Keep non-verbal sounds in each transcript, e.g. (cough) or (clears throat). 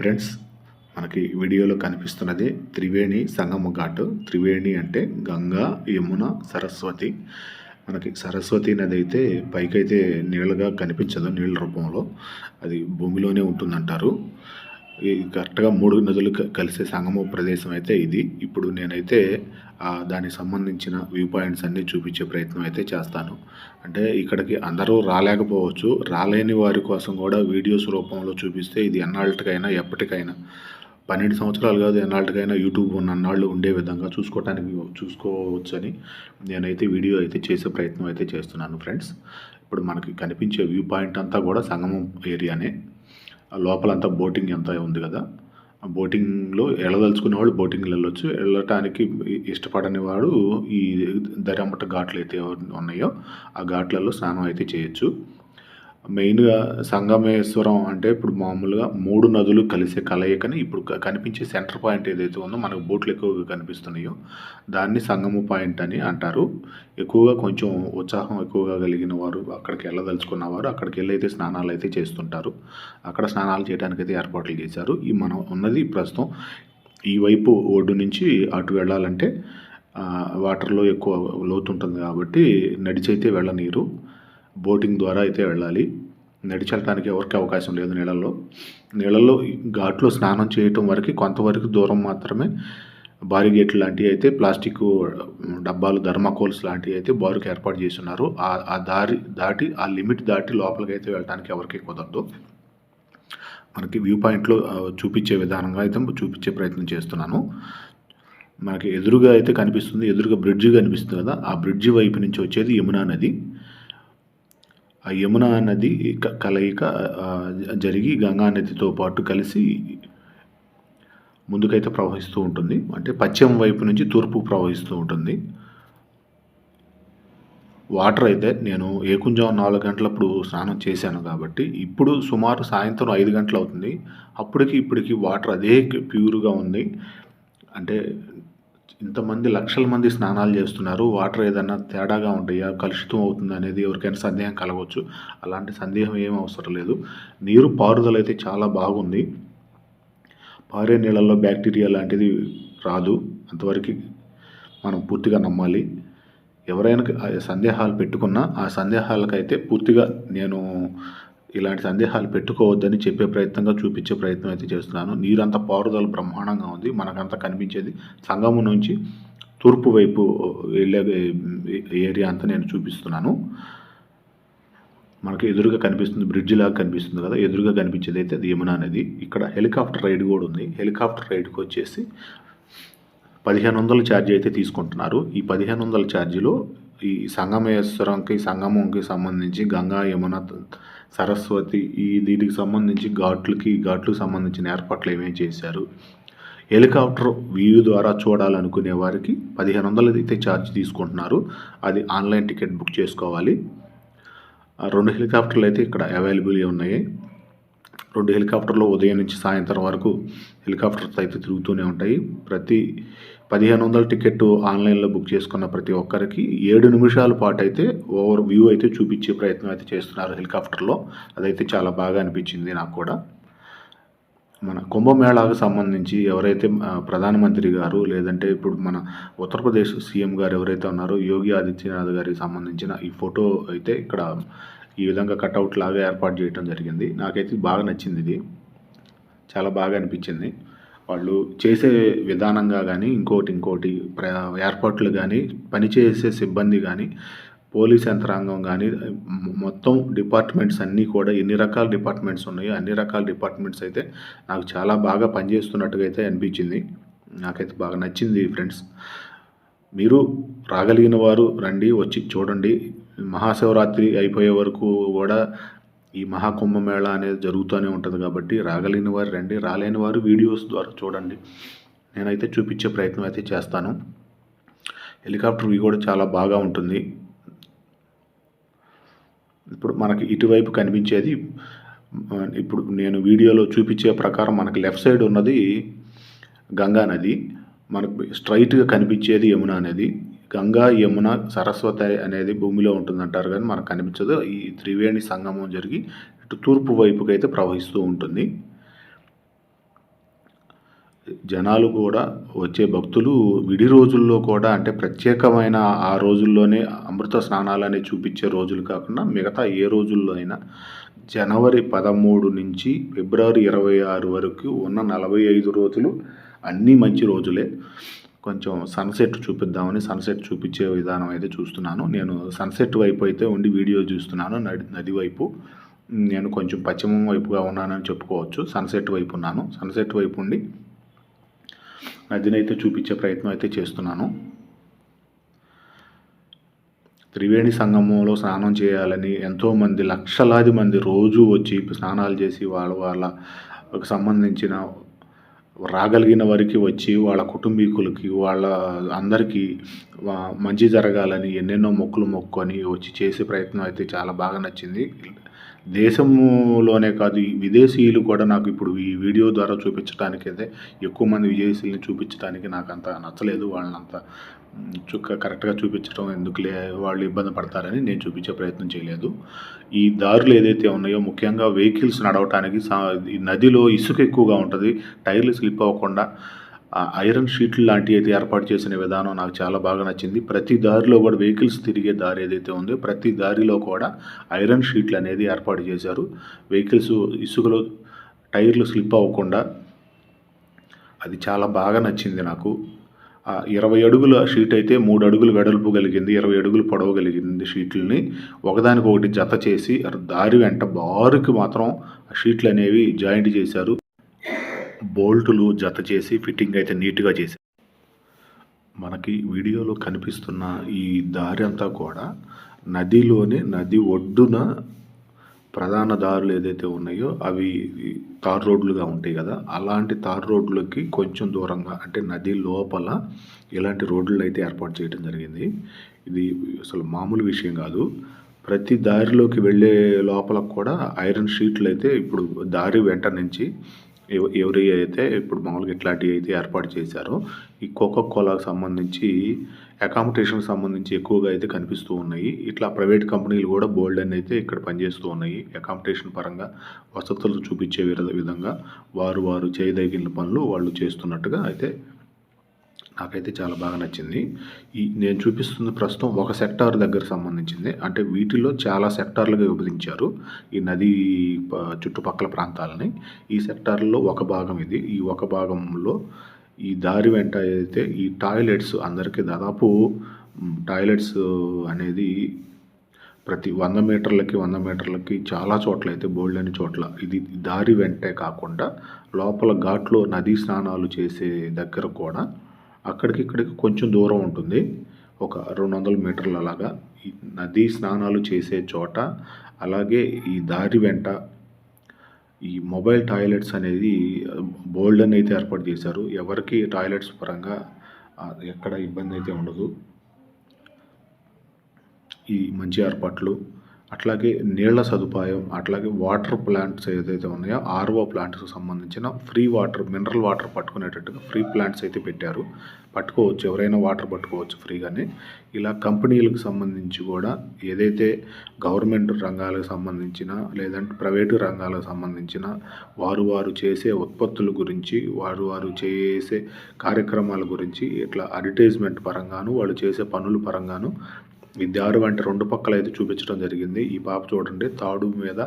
Friends మనకి వీడియోలో కనిపిస్తున్నది త్రివేణి సంగమ ఘాటు. త్రివేణి అంటే గంగా యమున సరస్వతి. మనకి సరస్వతి నది అయితే పైకైతే నీళ్ళగా కనిపించదు నీళ్ళ రూపంలో. అది భూమిలోనే ఉంటుందంటారు. ఈ కరెక్ట్గా మూడు నదులు కలిసే సంగమ ప్రదేశం అయితే ఇది. ఇప్పుడు నేనైతే దానికి సంబంధించిన వ్యూ పాయింట్స్ అన్నీ చూపించే ప్రయత్నం అయితే చేస్తాను. అంటే ఇక్కడికి అందరూ రాలేకపోవచ్చు. రాలేని వారి కోసం కూడా వీడియోస్ రూపంలో చూపిస్తే ఇది ఎన్నాళ్ళకైనా ఎప్పటికైనా. పన్నెండు సంవత్సరాలు కాదు ఎన్నాళ్ళకైనా యూట్యూబ్ ఉన్న అన్నాళ్ళు ఉండే విధంగా చూసుకోవటానికి చూసుకోవచ్చని నేనైతే వీడియో అయితే చేసే ప్రయత్నం అయితే చేస్తున్నాను ఫ్రెండ్స్. ఇప్పుడు మనకి కనిపించే వ్యూ పాయింట్ అంతా కూడా సంగమం ఏరియానే. లోపలంతా బోటింగ్ అంతా ఉంది కదా. బోటింగ్లో వెళ్ళదలుచుకునే వాళ్ళు బోటింగ్లో వెళ్ళొచ్చు వెళ్ళటానికి ఇష్టపడని వాడు ఈ దరిమ్మట ఘాట్లు అయితే ఉన్నాయో ఆ ఘాట్లలో స్నానం అయితే చేయొచ్చు మెయిన్గా సంగమేశ్వరం అంటే ఇప్పుడు మామూలుగా మూడు నదులు కలిసే కలయికని ఇప్పుడు కనిపించే సెంటర్ పాయింట్ ఏదైతే ఉందో మనకు బోట్లు ఎక్కువగా కనిపిస్తున్నాయో దాన్ని సంగమ పాయింట్ అని అంటారు. ఎక్కువగా కొంచెం ఉత్సాహం ఎక్కువగా కలిగిన వారు అక్కడికి వెళ్ళదలుచుకున్న వారు అక్కడికి వెళ్ళి అయితే స్నానాలు అయితే చేస్తుంటారు. అక్కడ స్నానాలు చేయడానికి అయితే ఏర్పాట్లు చేశారు. ఈ మనం ఉన్నది ప్రస్తుతం ఈ వైపు ఒడ్డు నుంచి అటు వెళ్ళాలంటే వాటర్లో ఎక్కువ లోతు ఉంటుంది కాబట్టి నడిచైతే వెళ్ళనీరు. బోటింగ్ ద్వారా అయితే వెళ్ళాలి. నడిచెళ్ళడానికి ఎవరికి అవకాశం లేదు నీళ్ళల్లో. నీళ్ళల్లో ఘాట్లో స్నానం చేయటం వరకు కొంతవరకు దూరం మాత్రమే. బారీ గేట్లు లాంటివి అయితే ప్లాస్టిక్ డబ్బాలు ధర్మాకోల్స్ లాంటివి అయితే బారుకు ఏర్పాటు చేస్తున్నారు. ఆ ఆ దారి దాటి ఆ లిమిట్ దాటి లోపలికి అయితే వెళ్ళడానికి ఎవరికి కుదరదు. మనకి వ్యూ పాయింట్లో చూపించే విధానంగా అయితే చూపించే ప్రయత్నం చేస్తున్నాను. మనకి ఎదురుగా అయితే కనిపిస్తుంది ఎదురుగా బ్రిడ్జి కనిపిస్తుంది కదా ఆ బ్రిడ్జి వైపు నుంచి వచ్చేది యమునా నది. ఆ యమున నది కలయిక జరిగి గంగా నదితో పాటు కలిసి ముందుకైతే ప్రవహిస్తూ ఉంటుంది. అంటే పశ్చిమ వైపు నుంచి తూర్పు ప్రవహిస్తూ ఉంటుంది. వాటర్ అయితే నేను ఏకుంజాం నాలుగు గంటలప్పుడు స్నానం చేశాను కాబట్టి ఇప్పుడు సుమారు సాయంత్రం ఐదు గంటలు అవుతుంది. అప్పటికి ఇప్పటికి వాటర్ అదే ప్యూర్గా ఉంది. అంటే ఇంతమంది లక్షల మంది స్నానాలు చేస్తున్నారు. వాటర్ ఏదైనా తేడాగా ఉంటాయా? కలుషితం అవుతుంది అనేది ఎవరికైనా సందేహం కలగవచ్చు. అలాంటి సందేహం ఏం అవసరం లేదు. నీరు పారుదల అయితే చాలా బాగుంది. పారే నీళ్ళల్లో బ్యాక్టీరియా లాంటిది రాదు. అంతవరకు మనం పూర్తిగా నమ్మాలి. ఎవరైనా సందేహాలు పెట్టుకున్నా ఆ సందేహాలకైతే పూర్తిగా నేను ఇలాంటి సందేహాలు పెట్టుకోవద్దని చెప్పే ప్రయత్నంగా చూపించే ప్రయత్నం అయితే చేస్తున్నాను. నీరంతా పారుదల బ్రహ్మాండంగా ఉంది. మనకంతా కనిపించేది సంగమం నుంచి తూర్పు వైపు వెళ్ళే ఏరియా అంతా నేను చూపిస్తున్నాను. మనకి ఎదురుగా కనిపిస్తుంది బ్రిడ్జ్ లాగా కనిపిస్తుంది కదా. ఎదురుగా కనిపించేది అయితే అది యమునా అనేది ఇక్కడ హెలికాప్టర్ రైడ్ కూడా ఉంది. హెలికాప్టర్ రైడ్కి వచ్చేసి పదిహేను వందల ఛార్జ్ అయితే తీసుకుంటున్నారు. ఈ పదిహేను వందల ఛార్జీలో ఈ సంగమేశ్వరంకి సంగమంకి సంబంధించి గంగా యమున సరస్వతి ఈ దీనికి సంబంధించి ఘాట్లకి ఘాట్లకు సంబంధించిన ఏర్పాట్లు ఏమేమి చేశారు? హెలికాప్టర్ వ్యూ ద్వారా చూడాలనుకునే వారికి పదిహేను వందలు అయితే ఛార్జ్ తీసుకుంటున్నారు. అది ఆన్లైన్ టికెట్ బుక్ చేసుకోవాలి. ఆ రెండు హెలికాప్టర్లు అయితే ఇక్కడ అవైలబుల్గా ఉన్నాయి. రెండు హెలికాప్టర్లు ఉదయం నుంచి సాయంత్రం వరకు హెలికాప్టర్స్ అయితే తిరుగుతూనే ఉంటాయి. ప్రతి పదిహేను వందల టికెట్ ఆన్లైన్లో బుక్ చేసుకున్న ప్రతి ఒక్కరికి ఏడు నిమిషాల పాటు అయితే ఓవర్ వ్యూ అయితే చూపించే ప్రయత్నం అయితే చేస్తున్నారు హెలికాప్టర్లో. అదైతే చాలా బాగా అనిపించింది నాకు కూడా. మన కుంభమేళాకు సంబంధించి ఎవరైతే ప్రధానమంత్రి గారు లేదంటే ఇప్పుడు మన ఉత్తరప్రదేశ్ సీఎం గారు ఎవరైతే ఉన్నారో యోగి ఆదిత్యనాథ్ గారికి సంబంధించిన ఈ ఫోటో అయితే ఇక్కడ ఈ విధంగా కట్అవుట్ లాగా ఏర్పాటు చేయడం జరిగింది. నాకైతే బాగా నచ్చింది ఇది. చాలా బాగా అనిపించింది. వాళ్ళు చేసే విధానంగా కానీ ఇంకోటి ఇంకోటి ప్ర ఏర్పాట్లు కానీ పనిచేసే సిబ్బంది కానీ పోలీస్ యంత్రాంగం కానీ మొత్తం డిపార్ట్మెంట్స్ అన్నీ కూడా ఎన్ని రకాల డిపార్ట్మెంట్స్ ఉన్నాయో అన్ని రకాల డిపార్ట్మెంట్స్ అయితే నాకు చాలా బాగా పనిచేస్తున్నట్టుగా అయితే అనిపించింది. నాకైతే బాగా నచ్చింది ఫ్రెండ్స్. మీరు రాగలిగిన వారు రండి వచ్చి చూడండి. మహాశివరాత్రి అయిపోయే వరకు కూడా ఈ మహాకుంభమేళ అనేది జరుగుతూనే ఉంటుంది కాబట్టి రాగలిగిన వారు రండి రాలేని వారు వీడియోస్ ద్వారా చూడండి. నేనైతే చూపించే ప్రయత్నం అయితే చేస్తాను. హెలికాప్టర్ వ్యూ కూడా చాలా బాగా ఉంటుంది. ఇప్పుడు మనకి ఇటువైపు కనిపించేది ఇప్పుడు నేను వీడియోలో చూపించే ప్రకారం మనకి లెఫ్ట్ సైడ్ ఉన్నది గంగా నది మనకు స్ట్రైట్గా కనిపించేది యమున నది. గంగా యమున సరస్వతి అనేది భూమిలో ఉంటుందంటారు కానీ మనకు కనిపించదు. ఈ త్రివేణి సంగమం జరిగి ఇటు తూర్పు వైపుకి అయితే ప్రవహిస్తూ ఉంటుంది. జనాలు కూడా వచ్చే భక్తులు విడి రోజుల్లో కూడా అంటే ప్రత్యేకమైన ఆ రోజుల్లోనే అమృత స్నానాలని చూపించే రోజులు కాకుండా మిగతా ఏ రోజుల్లో అయినా జనవరి పదమూడు నుంచి ఫిబ్రవరి ఇరవై ఆరు వరకు ఉన్న నలభై ఐదు రోజులు అన్నీ మంచి రోజులే. కొంచెం సన్సెట్ చూపిద్దామని సన్సెట్ చూపించే విధానం అయితే చూస్తున్నాను. నేను సన్సెట్ వైపు అయితే ఉండి వీడియో చూస్తున్నాను నది నది వైపు. నేను కొంచెం పశ్చిమం వైపుగా ఉన్నానని చెప్పుకోవచ్చు. సన్సెట్ వైపు ఉన్నాను. సన్సెట్ వైపు ఉండి నదిని అయితే చూపించే ప్రయత్నం అయితే చేస్తున్నాను. త్రివేణి సంగమంలో స్నానం చేయాలని ఎంతోమంది లక్షలాది మంది రోజు వచ్చి స్నానాలు చేసి వాళ్ళ వాళ్ళకు సంబంధించిన రాగలిగిన వారికి వచ్చి వాళ్ళ కుటుంబీకులకి వాళ్ళ అందరికీ మంచి జరగాలని ఎన్నెన్నో మొక్కులు మొక్కుకొని వచ్చి చేసే ప్రయత్నం అయితే చాలా బాగా నచ్చింది. దేశంలోనే కాదు విదేశీయులు కూడా నాకు ఇప్పుడు ఈ వీడియో ద్వారా చూపించడానికి అయితే ఎక్కువ మంది విదేశీయులను చూపించడానికి నాకు అంత నచ్చలేదు. వాళ్ళని అంత చుక్క కరెక్ట్గా చూపించడం ఎందుకులే వాళ్ళు ఇబ్బంది పడతారని నేను చూపించే ప్రయత్నం చేయలేదు. ఈ దారులు ఏదైతే ఉన్నాయో ముఖ్యంగా వెహికల్స్ నడవటానికి సా నదిలో ఇసుక ఎక్కువగా ఉంటుంది టైర్లు స్లిప్ అవ్వకుండా ఐరన్ షీట్లు లాంటివి అయితే ఏర్పాటు చేసిన విధానం నాకు చాలా బాగా నచ్చింది. ప్రతి దారిలో కూడా వెహికల్స్ తిరిగే దారి ఏదైతే ఉందో ప్రతి దారిలో కూడా ఐరన్ షీట్లు అనేది ఏర్పాటు చేశారు. వెహికల్స్ ఇసుకలో టైర్లు స్లిప్ అవ్వకుండా అది చాలా బాగా నచ్చింది నాకు. ఇరవై అడుగుల షీట్ అయితే మూడు అడుగులు వెడల్పు కలిగింది ఇరవై అడుగులు పొడవు కలిగింది షీట్లని. ఒకదానికొకటి జత చేసి దారి వెంట బారుకి మాత్రం షీట్లు అనేవి జాయింట్ చేశారు. బోల్టులు జత చేసి ఫిట్టింగ్ అయితే నీట్గా చేసి మనకి వీడియోలో కనిపిస్తున్న ఈ దారి అంతా కూడా నదిలోనే నది ఒడ్డున ప్రధాన దారులు ఏదైతే ఉన్నాయో అవి తార్ రోడ్లుగా ఉంటాయి కదా. అలాంటి తార్ రోడ్లకి కొంచెం దూరంగా అంటే నది లోపల ఇలాంటి రోడ్లు అయితే ఏర్పాటు చేయడం జరిగింది. ఇది అసలు మామూలు విషయం కాదు. ప్రతి దారిలోకి వెళ్ళే లోపల కూడా ఐరన్ షీట్లు అయితే ఇప్పుడు దారి వెంట నుంచి ఎవరి అయితే ఇప్పుడు మామూలుగా ఇట్లాంటివి అయితే ఏర్పాటు చేశారో ఈ కోకో కోలాకు సంబంధించి అకామిడేషన్కి సంబంధించి ఎక్కువగా అయితే కనిపిస్తూ ఉన్నాయి. ఇట్లా ప్రైవేట్ కంపెనీలు కూడా బోల్డ్ అని అయితే ఇక్కడ పనిచేస్తూ ఉన్నాయి. అకామిడేషన్ పరంగా వసతులు చూపించే విధంగా వారు వారు చేయదగిన పనులు వాళ్ళు చేస్తున్నట్టుగా అయితే నాకైతే చాలా బాగా నచ్చింది. ఈ నేను చూపిస్తుంది ప్రస్తుతం ఒక సెక్టార్ దగ్గర సంబంధించింది. అంటే వీటిలో చాలా సెక్టార్లుగా విభజించారు. ఈ నది చుట్టుపక్కల ప్రాంతాలని. ఈ సెక్టార్లో ఒక భాగం ఇది. ఈ ఒక భాగంలో ఈ దారి వెంట అయితే ఈ టాయిలెట్స్ అందరికీ దాదాపు టాయిలెట్స్ అనేది ప్రతి వంద మీటర్లకి వంద మీటర్లకి చాలా చోట్ల అయితే బోల్డని చోట్ల. ఇది దారి వెంటే కాకుండా లోపల ఘాట్లో నదీ స్నానాలు చేసే దగ్గర కూడా అక్కడికి ఇక్కడికి కొంచెం దూరం ఉంటుంది. ఒక రెండు వందల మీటర్ల అలాగా. ఈ నదీ స్నానాలు చేసే చోట అలాగే ఈ దారి వెంట ఈ మొబైల్ టాయిలెట్స్ అనేది బోల్డెన్ అయితే ఏర్పాటు చేశారు. ఎవరికి టాయిలెట్స్ పరంగా ఎక్కడ ఇబ్బంది అయితే ఉండదు. ఈ మంచి ఏర్పాట్లు అట్లాగే నీళ్ళ సదుపాయం అట్లాగే వాటర్ ప్లాంట్స్ ఏదైతే ఉన్నాయో ఆర్ఓ ప్లాంట్స్కి సంబంధించిన ఫ్రీ వాటర్ మినరల్ వాటర్ పట్టుకునేటట్టుగా ఫ్రీ ప్లాంట్స్ అయితే పెట్టారు. పట్టుకోవచ్చు ఎవరైనా వాటర్ పట్టుకోవచ్చు ఫ్రీగానే. ఇలా కంపెనీలకు సంబంధించి కూడా ఏదైతే గవర్నమెంట్ రంగాలకు సంబంధించిన లేదంటే ప్రైవేటు రంగాలకు సంబంధించిన వారు వారు చేసే ఉత్పత్తుల గురించి వారు వారు చేసే కార్యక్రమాల గురించి ఇట్లా అడ్వర్టైజ్మెంట్ పరంగాను వాళ్ళు చేసే పనుల పరంగాను ఈ దారు వెంట రెండు పక్కల అయితే చూపించడం జరిగింది. ఈ పాప చూడండి తాడు మీద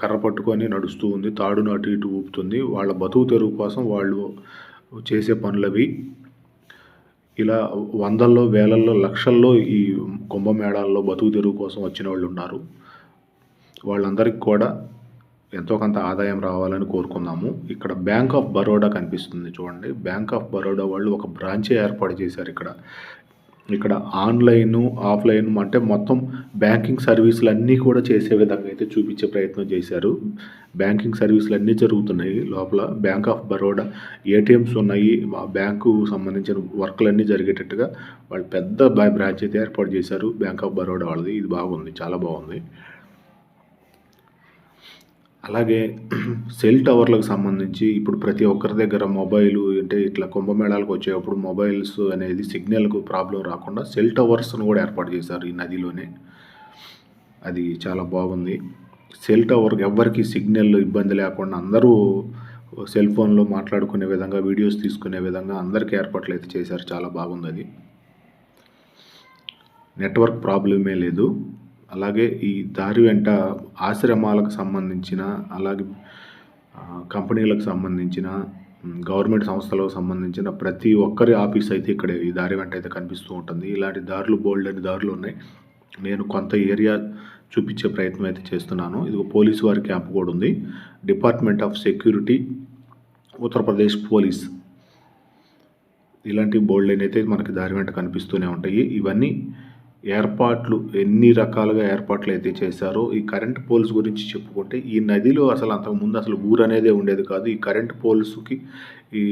కర్ర పట్టుకొని నడుస్తూ ఉంది. తాడును అటు ఇటు ఊపుతుంది. వాళ్ళ బతుకు తెరువు కోసం వాళ్ళు చేసే పనులవి ఇలా వందల్లో వేలల్లో లక్షల్లో ఈ కుంభమేళాల్లో బతుకు తెరువు కోసం వచ్చిన వాళ్ళు ఉన్నారు. వాళ్ళందరికీ కూడా ఎంతో కొంత ఆదాయం రావాలని కోరుకున్నాము. ఇక్కడ బ్యాంక్ ఆఫ్ బరోడా కనిపిస్తుంది చూడండి. బ్యాంక్ ఆఫ్ బరోడా వాళ్ళు ఒక బ్రాంచే ఏర్పాటు చేశారు ఇక్కడ. ఇక్కడ ఆన్లైను ఆఫ్లైన్ అంటే మొత్తం బ్యాంకింగ్ సర్వీసులు అన్నీ కూడా చేసే విధంగా అయితే చూపించే ప్రయత్నం చేశారు. బ్యాంకింగ్ సర్వీసులు అన్నీ జరుగుతున్నాయి. లోపల బ్యాంక్ ఆఫ్ బరోడా ఏటీఎంస్ ఉన్నాయి. బ్యాంకు సంబంధించిన వర్క్లు అన్నీ జరిగేటట్టుగా వాళ్ళు పెద్ద బ్రాంచ్ అయితే ఏర్పాటు చేశారు. బ్యాంక్ ఆఫ్ బరోడా వాళ్ళది. ఇది బాగుంది. చాలా బాగుంది. అలాగే (clears throat) సెల్ టవర్లకు సంబంధించి ఇప్పుడు ప్రతి ఒక్కరి దగ్గర మొబైల్ అంటే ఇట్లా కుంభమేళాలకు వచ్చేటప్పుడు మొబైల్స్ అనేది సిగ్నల్కు ప్రాబ్లం రాకుండా సెల్ టవర్స్ను కూడా ఏర్పాటు చేశారు ఈ నదిలోనే. అది చాలా బాగుంది. సెల్ టవర్కి ఎవ్వరికి సిగ్నల్ ఇబ్బంది లేకుండా అందరూ సెల్ ఫోన్లో మాట్లాడుకునే విధంగా వీడియోస్ తీసుకునే విధంగా అందరికీ ఏర్పాట్లు అయితే చేశారు. చాలా బాగుంది అది. నెట్వర్క్ ప్రాబ్లమే లేదు. అలాగే ఈ దారి వెంట ఆశ్రమాలకు సంబంధించిన అలాగే కంపెనీలకు సంబంధించిన గవర్నమెంట్ సంస్థలకు సంబంధించిన ప్రతి ఒక్కరి ఆఫీస్ అయితే ఇక్కడ ఈ దారి వెంట అయితే కనిపిస్తూ ఉంటుంది. ఇలాంటి దారులు బోల్డ్ అని దారులు ఉన్నాయి. నేను కొంత ఏరియా చూపించే ప్రయత్నం అయితే చేస్తున్నాను. ఇది పోలీసు వారి క్యాంప్ కూడా ఉంది. Department of security Uttar Pradesh police. ఇలాంటి బోల్డ్ అయితే మనకి దారి వెంట కనిపిస్తూనే ఉంటాయి. ఇవన్నీ ఏర్పాట్లు ఎన్ని రకాలుగా ఏర్పాట్లు అయితే చేశారో ఈ కరెంట్ పోల్స్ గురించి చెప్పుకుంటే ఈ నదిలో అసలు అంతకుముందు అసలు ఊరు అనేదే ఉండేది కాదు. ఈ కరెంట్ పోల్స్కి ఈ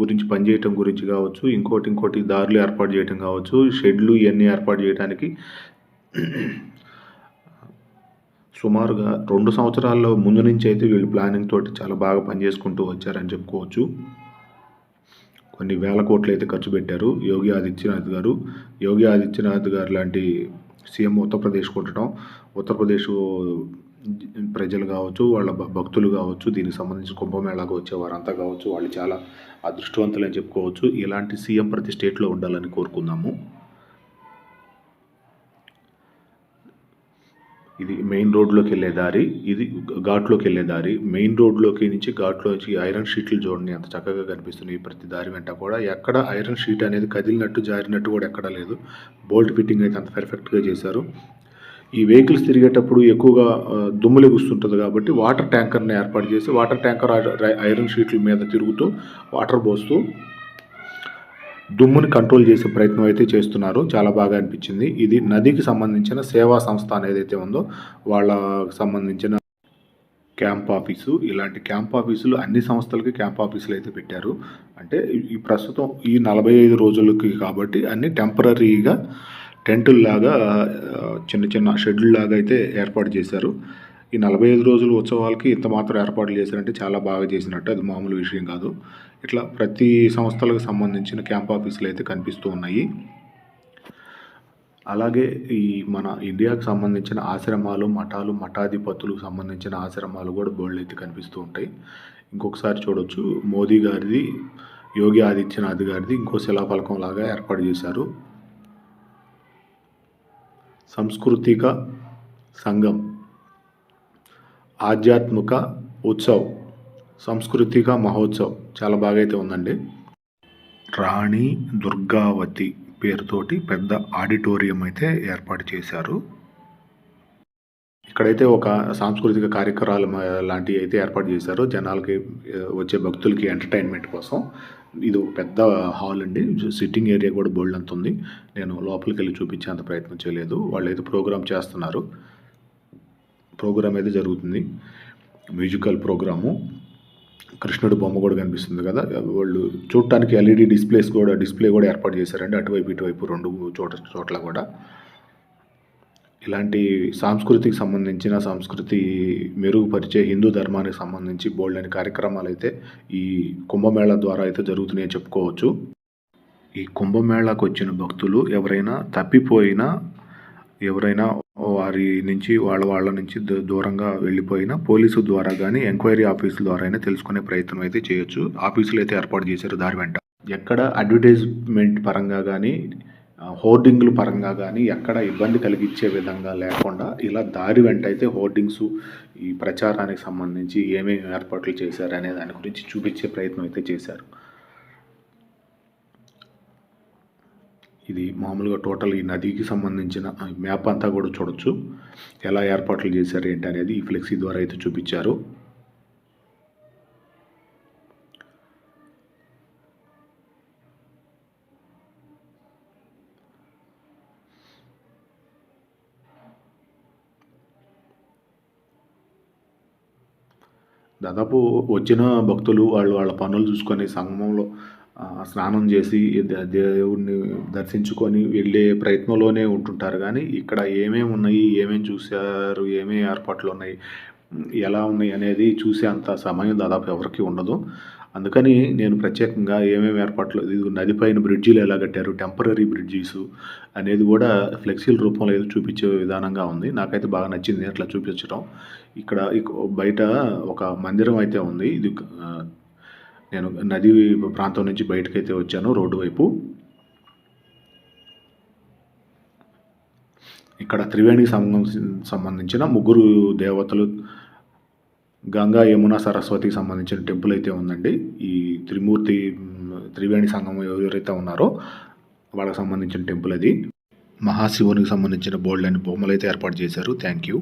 గురించి పనిచేయటం గురించి కావచ్చు ఇంకోటి ఇంకోటి దారులు ఏర్పాటు చేయటం కావచ్చు షెడ్లు ఇవన్నీ ఏర్పాటు చేయడానికి సుమారుగా రెండు సంవత్సరాల్లో ముందు నుంచి అయితే వీళ్ళు ప్లానింగ్ తోటి చాలా బాగా పనిచేసుకుంటూ వచ్చారని చెప్పుకోవచ్చు. కొన్ని వేల కోట్లు అయితే ఖర్చు పెట్టారు. యోగి ఆదిత్యనాథ్ గారు. యోగి ఆదిత్యనాథ్ గారు లాంటి సీఎం ఉత్తరప్రదేశ్ కొట్టడం ఉత్తరప్రదేశ్ ప్రజలు కావచ్చు వాళ్ళ భక్తులు కావచ్చు దీనికి సంబంధించి కుంభమేళాకు వచ్చే వారంతా కావచ్చు వాళ్ళు చాలా అదృష్టవంతులని చెప్పుకోవచ్చు. ఇలాంటి సీఎం ప్రతి స్టేట్లో ఉండాలని కోరుకుందాము. ఇది మెయిన్ రోడ్లోకి వెళ్ళే దారి ఇది ఘాట్లోకి వెళ్ళే దారి. మెయిన్ రోడ్లోకి నుంచి ఘాట్లోంచి ఐరన్ షీట్లు చూడండి అంత చక్కగా కనిపిస్తున్నాయి ప్రతి దారి వెంట కూడా. ఎక్కడ ఐరన్ షీట్ అనేది కదిలినట్టు జారినట్టు కూడా ఎక్కడా లేదు. బోల్ట్ ఫిట్టింగ్ అయితే అంత పర్ఫెక్ట్గా చేశారు. ఈ వెహికల్స్ తిరిగేటప్పుడు ఎక్కువగా దుమ్ములు ఎగుస్తుంటుంది కాబట్టి వాటర్ ట్యాంకర్ని ఏర్పాటు చేసి వాటర్ ట్యాంకర్ ఐరన్ షీట్ల మీద తిరుగుతూ వాటర్ పోస్తూ దుమ్ముని కంట్రోల్ చేసే ప్రయత్నం అయితే చేస్తున్నారు. చాలా బాగా అనిపించింది. ఇది నదికి సంబంధించిన సేవా సంస్థ అనేది అయితే ఉందో వాళ్ళకి సంబంధించిన క్యాంప్ ఆఫీసు. ఇలాంటి క్యాంప్ ఆఫీసులు అన్ని సంస్థలకి క్యాంప్ ఆఫీసులు అయితే పెట్టారు. అంటే ఈ- ప్రస్తుతం ఈ నలభై ఐదు రోజులకి కాబట్టి అన్ని టెంపరీగా టెంటుల్లాగా చిన్న చిన్న షెడ్యూల్ లాగా అయితే ఏర్పాటు చేశారు. ఈ నలభై ఐదు రోజుల ఉత్సవాలకి ఇంత మాత్రం ఏర్పాట్లు చేశారంటే చాలా బాగా చేసినట్టు. అది మామూలు విషయం కాదు. ఇట్లా ప్రతి సంస్థలకు సంబంధించిన క్యాంప్ ఆఫీసులు అయితే కనిపిస్తూ ఉన్నాయి. అలాగే ఈ మన ఇండియాకు సంబంధించిన ఆశ్రమాలు మఠాలు మఠాధిపతులకు సంబంధించిన ఆశ్రమాలు కూడా బోర్డులు అయితే కనిపిస్తూ ఉంటాయి. ఇంకొకసారి చూడొచ్చు. మోదీ గారిది యోగి ఆదిత్యనాథ్ గారిది ఇంకో శిలాఫలకం లాగా ఏర్పాటు చేశారు. సాంస్కృతిక సంఘం ఆధ్యాత్మిక ఉత్సవ్ సాంస్కృతిక మహోత్సవ్ చాలా బాగా అయితే ఉందండి. రాణి దుర్గావతి పేరుతోటి పెద్ద ఆడిటోరియం అయితే ఏర్పాటు చేశారు. ఇక్కడైతే ఒక సాంస్కృతిక కార్యక్రమాలు లాంటివి అయితే ఏర్పాటు చేశారు. జనాలకి వచ్చే భక్తులకి ఎంటర్టైన్మెంట్ కోసం. ఇది ఒక పెద్ద హాల్ అండి. సిట్టింగ్ ఏరియా కూడా బోల్డ్ అంత ఉంది. నేను లోపలికి వెళ్ళి చూపించేంత ప్రయత్నం చేయలేదు. వాళ్ళు అయితే ప్రోగ్రామ్ చేస్తున్నారు. ప్రోగ్రామ్ అయితే జరుగుతుంది. Musical program. కృష్ణుడు బొమ్మ కూడా కనిపిస్తుంది కదా. వాళ్ళు చూడటానికి ఎల్ఈడి డిస్ప్లేస్ కూడా డిస్ప్లే కూడా ఏర్పాటు చేశారండి. అటువైపు ఇటువైపు రెండు చోట చోట్ల కూడా. ఇలాంటి సాంస్కృతికి సంబంధించిన సంస్కృతి మెరుగుపరిచే హిందూ ధర్మానికి సంబంధించి బోల్డ్ కార్యక్రమాలు అయితే ఈ కుంభమేళా ద్వారా అయితే జరుగుతున్నాయని చెప్పుకోవచ్చు. ఈ కుంభమేళాకు వచ్చిన భక్తులు ఎవరైనా తప్పిపోయినా ఎవరైనా వారి నుంచి వాళ్ళ వాళ్ళ నుంచి దూ- దూరంగా వెళ్ళిపోయినా పోలీసు ద్వారా కానీ ఎంక్వైరీ ఆఫీసుల ద్వారా అయినా తెలుసుకునే ప్రయత్నం అయితే చేయొచ్చు. ఆఫీసులు అయితే ఏర్పాటు చేశారు దారి వెంట. ఎక్కడ అడ్వర్టైజ్మెంట్ పరంగా కానీ హోర్డింగ్లు పరంగా కానీ ఎక్కడ ఇబ్బంది కలిగించే విధంగా లేకుండా ఇలా దారి వెంట అయితే హోర్డింగ్స్ ఈ ప్రచారానికి సంబంధించి ఏమేమి ఏర్పాట్లు చేశారు అనే దాని గురించి చూపించే ప్రయత్నం అయితే చేశారు. ఇది మామూలుగా టోటల్ ఈ నదికి సంబంధించిన మ్యాప్ అంతా కూడా చూడొచ్చు. ఎలా ఏర్పాట్లు చేశారు ఏంటి అనేది ఈ ఫ్లెక్సీ ద్వారా అయితే చూపించారు. దాదాపు వచ్చిన భక్తులు వాళ్ళు వాళ్ళ పనులు చూసుకొని సంగమంలో స్నానం చేసి దేవుడిని దేవుణ్ణి దర్శించుకొని వెళ్ళే ప్రయత్నంలోనే ఉంటుంటారు. కానీ ఇక్కడ ఏమేమి ఉన్నాయి ఏమేమి చూశారు ఏమేమి ఏర్పాట్లు ఉన్నాయి ఎలా ఉన్నాయి అనేది చూసే అంత సమయం దాదాపు ఎవరికి ఉండదు. అందుకని నేను ప్రత్యేకంగా ఏమేమి ఏర్పాట్లు ఇది నదిపైన బ్రిడ్జీలు ఎలా కట్టారు టెంపరరీ బ్రిడ్జీస్ అనేది కూడా ఫ్లెక్సీల రూపంలో ఏదో చూపించే విధానంగా ఉంది. నాకైతే బాగా నచ్చింది అట్లా చూపించడం ఇక్కడ బయట ఒక మందిరం అయితే ఉంది. ఇది నేను నది ప్రాంతం నుంచి బయటకైతే వచ్చాను రోడ్డు వైపు. ఇక్కడ త్రివేణికి సంబంధించిన సంబంధించిన ముగ్గురు దేవతలు గంగా యమున సరస్వతికి సంబంధించిన టెంపుల్ అయితే ఉందండి. ఈ త్రిమూర్తి త్రివేణి సంఘం ఎవరైతే ఉన్నారో వాళ్ళకి సంబంధించిన టెంపుల్ అది. మహాశివునికి సంబంధించిన బోల్డ్ అని బొమ్మలు అయితే ఏర్పాటు చేశారు. Thank you.